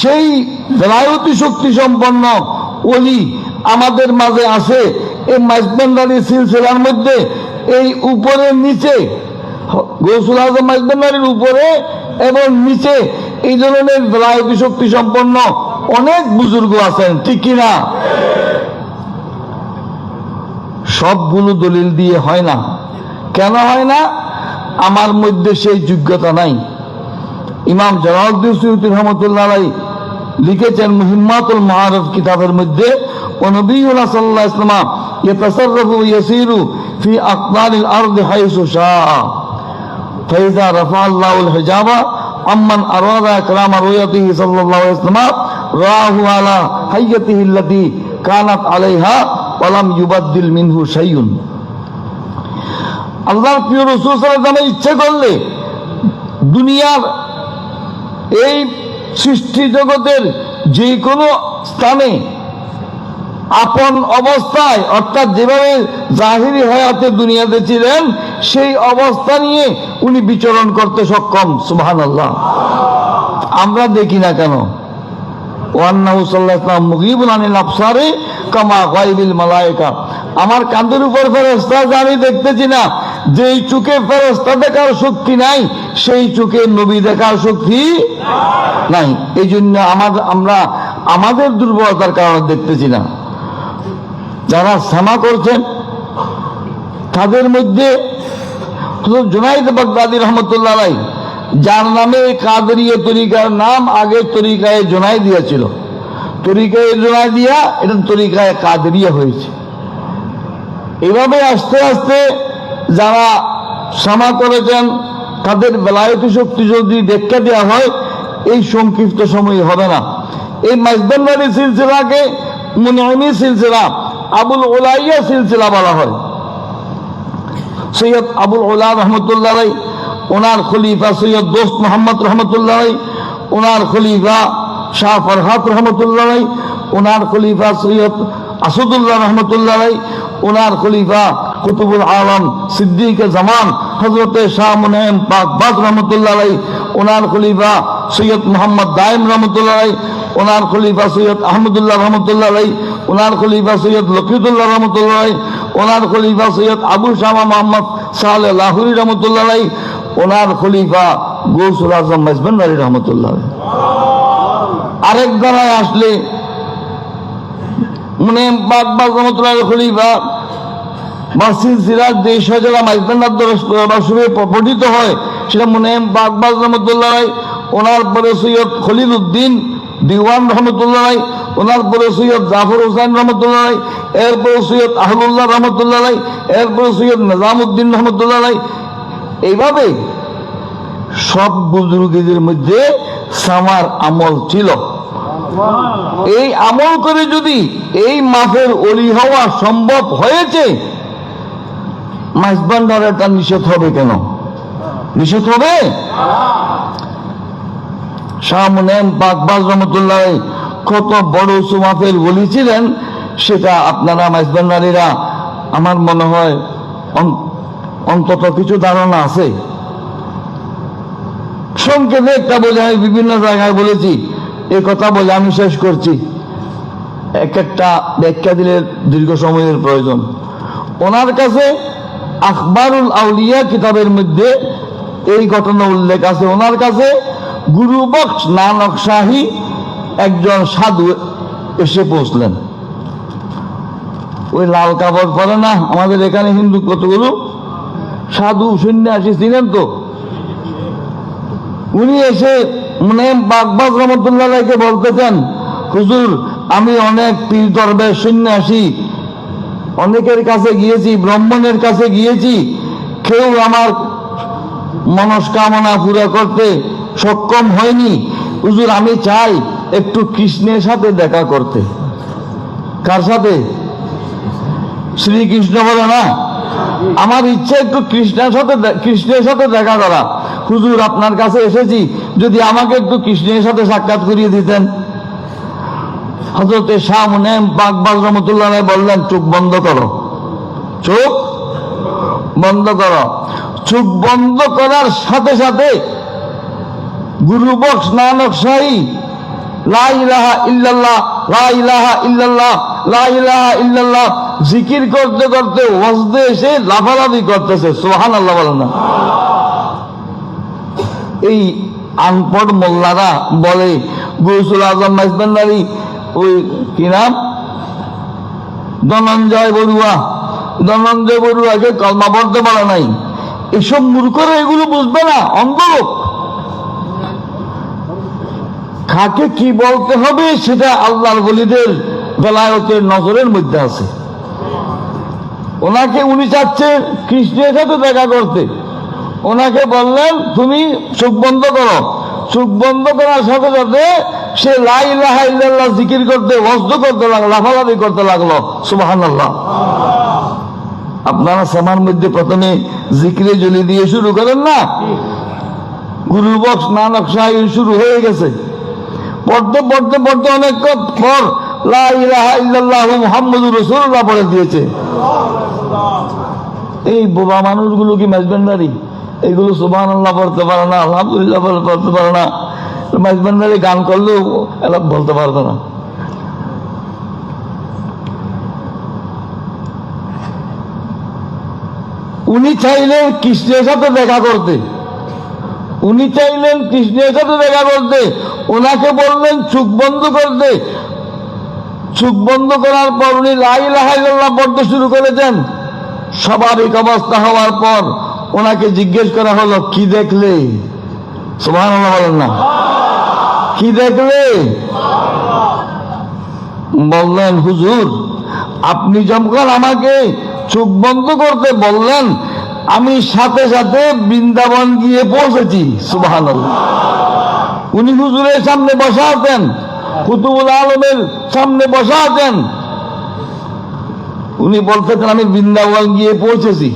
সেই বেলায়তি শক্তি সম্পন্ন অলি আমাদের মাঝে আছে। এই মাইজবান্ডারি সিলসিলার মধ্যে, এই উপরে নিচে, গৌসুল আজম মাইজবান্ডারির উপরে এবং নিচে, এই ধরনের বেলায়তি শক্তি সম্পন্ন অনেক বুজুর্গ আছেন, ঠিক কিনা সবগুলো দলিল দিয়ে হয় না। কেন হয় না? আমার মধ্যে সেই যোগ্যতা নাই। ইমাম জালাউদ্দিন সৈয়দ রহমতুল্লাহ আলাই লিখেছেন মুহিম্মাতুল মহারফ কিতাবের মধ্যে ونبينا صلى الله عليه وسلم يتصرف ويسير في أقطار الأرض حيث شاء فإذا رفع الله الحجاب عمن أراد كلام رؤيته صلى الله عليه وسلم رآه على حيته التي كانت عليها ولم يبدل منه شيء আল্লাহর প্রিয় রসুল সাল্লামে ইচ্ছে করলে দুনিয়ার এই সৃষ্টি জগতের যে কোনো স্থানে আপন অবস্থায়, অর্থাৎ যেভাবে জাহিরি হায়াতে দুনিয়াতে ছিলেন, সেই অবস্থা নিয়ে উনি বিচরণ করতে সক্ষম। সুবহান আল্লাহ আমরা দেখি না কেন? আমার কাঁধের উপর ফেরেশতা আমি দেখতেছি না যেই চোখে ফেরেশতা দেখার শক্তি নাই, সেই চোখে নবী দেখার শক্তি নাই। এই জন্য আমাদের আমরা আমাদের দুর্বলতার কারণে দেখতেছি না। যারা সামা করছেন, তাদের মধ্যে জুনাইদ বাগদাদি রহমতুল্লাহ যার নামে কাদরিয়া তরিকার নাম আগে তরিকায় জোনাই দিয়েছিল তরিকায় জোনাই দিয়া এটা তরিকায় কাদরিয়া হয়েছে। এভাবে আস্তে আস্তে যারা সামা করেছেন, তাদের বেলায়তি শক্তি যদি দেখা দেওয়া হয়, এই সংক্ষিপ্ত সময় হবে না। এই মাইজবান্ডারি সিলসিলাকে মুনআমি সিলসিলা, আবুল ওলাইয়া সিলসিলা বলা হয়। সৈয়দ আবুল ওলা রহমতুল্লাহ রাই ওনার খলিফা সৈয়দ দোস্ত মোহাম্মদ রহমতুল্লাহ রাই ওনার খলিফা শাহ ফরহাত রহমতুল্লাহ রাই ওনার খলিফা সৈয়দ আসাদুল্লাহ রহমতুল্লাহ রাই ওনার খলিফা কুতুবুল আলম, সিদ্দিক জামান হজরতে শাহ মুনাইম পাকবাজ রহমতুল্লাহ রাই ওনার খলিফা সৈয়দ মোহাম্মদ দাইম রহমতুল্লাহ রাই ওনার খলিফা সৈয়দ আহমদুল্লাহ রহমতুল্লাহ রাই ওনার খলিফা সৈয়দ লকিদুল্লাহ রহমতুল্লাহ রাই ওনার খলিফা সৈয়দ আবুল শামা মোহাম্মদ সালে লাহুরি রহমতুল্লাহ রাই ওনার খলিফা গৌসুল আজম মেজবান্ডারি রহমতুল্লাহ রাই। আরেক দ্বারায় আসলে মানে বাগবাগ রহমতুল্লাহ খলিফা মাসিদ সিরাজ যে সজলা মাইজবান্ডার পঠিত হয় সেটা মনে বাগবাগ রহমতুল্লাহ ওনার পরে সৈয়দ খলিল উদ্দিন, দিওয়ান রহমতুল্লাহ ওনার পরে সৈয়দ জাফর হোসেন রহমতুল্লাহ এরপরে সৈয়দ আহলুল্লাহ রহমতুল্লাহ এরপরে সৈয়দ নিজামুদ্দিন রহমতুল্লাহ এইভাবে সব বুজুর্গীদের মধ্যে সামার আমল ছিল। এই আমল করে যদি এই মাফের অলি হওয়া সম্ভব হয়েছে মাইজবান্ডারে তার নিষেধ হবে কেন? নিষেধ হবে? শাহ মুনেম পাকবাজ রহমতুল্লাহ কত বড় সুমাফের বলি ছিলেন, সেটা আপনারা মাইজবান্ডারিরা আমার মনে হয় অন- অন্তত কিছু ধারণা আছে। সংক্ষেপে একটা বলে আমি বিভিন্ন জায়গায় বলেছি, এ কথা বলে আমি শেষ করছি। এক একটা ব্যাখ্যা দিলে দীর্ঘ সময়ের প্রয়োজন। ওনার কাছে আখবারুল আউলিয়া কিতাবের মধ্যে এই ঘটনা উল্লেখ আছে। ওনার কাছে গুরুবক্স নানক শাহী একজন সাধু এসে পৌঁছলেন। ওই লাল কাপড় পরে না, আমাদের এখানে হিন্দু কতগুলো? সাধু সন্ন্যাসী ছিলেন তো। উনি এসে মানে বাগবাগ রহমতুল্লাহকে বলতেছেন, হুজুর, আমি অনেক পীর দরবেশ সন্ন্যাসী অনেকের কাছে গিয়েছি, ব্রাহ্মণের কাছে গিয়েছি। কেউ আমার মনস্কামনা পুরো করতে সক্ষম হয়নি। হুজুর, আমি চাই একটু কৃষ্ণের সাথে দেখা করতে। কার সাথে? শ্রীকৃষ্ণ বলে না? আমার ইচ্ছা একটু কৃষ্ণের সাথে কৃষ্ণের সাথে দেখা করা। হুজুর, আপনার কাছে এসেছি। যদি আমাকে একটু কৃষ্ণের সাথে সাক্ষাৎ করিয়ে দিতেন। হজরতে শাহ মুনেম বাগবাগ রহমতুল্লাহ বললেন, চোখ বন্ধ করো। চোখ বন্ধ করো। চোখ বন্ধ করার সাথে সাথে গুরু বক্স নানক লা ইল্লাল্লাহ জিকির করতে করতে লাফালাফি করতেছে এই বলে ওই কি নাম? ধনঞ্জয় বড়ুয়া। ধনঞ্জয় বড়ুয়াকে কলমা পড়তে পারে নাই। এসব মূর্খরা এগুলো বুঝবে না অন্ধ লোক কাকে কি বলতে হবে সেটা আল্লাহর বলিদের বেলায়তের নজরের মধ্যে আছে। ওনাকে উনি চাচ্ছে কৃষ্ণের সাথে দেখা করতে। ওনাকে বললেন, তুমি চোখ বন্ধ করো। চোখ বন্ধ করার সাথে সাথে সে লাই লাহা ইল্লাল্লাহ জিকির করতে বস্ত করতে লাগল, লাফালাফি করতে লাগল। সুবাহান আপনারা সমার মধ্যে প্রথমে জিকিরে জলি দিয়ে শুরু করেন না? গুরু বক্স নানক সাহেব শুরু হয়ে গেছে। পড়তে পড়তে পড়তে অনেক পর লা ইলাহা ইল্লাল্লাহ পড়ে দিয়েছে। এই বোবা মানুষগুলো কি মেজবান্ডারি এগুলো সুবাহ আল্লাহ পড়তে পারে না, আলহামদুলিল্লাহ পড়তে পারে না। মেজবান্ডারি গান করলেও এলা বলতে পারবে না। উনি চাইলেন কৃষ্ণের সাথে দেখা করতে। উনি চাইলেন কৃষ্ণের সাথে দেখা করতে। ওনাকে বললেন, চোখ বন্ধ করতে। চোখ বন্ধ করার পর উনি লাই লাহাইল্লাহ পড়তে শুরু করেছেন। স্বাভাবিক অবস্থা হওয়ার পর ওনাকে জিজ্ঞেস করা হলো, কি দেখলে? সুভান বলেন না। কি দেখলে? বললেন, হুজুর, আপনি যখন আমাকে চোখ বন্ধ করতে বললেন, আমি সাথে সাথে বৃন্দাবন গিয়ে পৌঁছেছি। সুবাহান উনি হুজুরের সামনে বসা আছেন, কুতুবুল আলমের সামনে বসা আছেন। উনি বলতেছেন, আমি বৃন্দাবন গিয়ে পৌঁছেছি।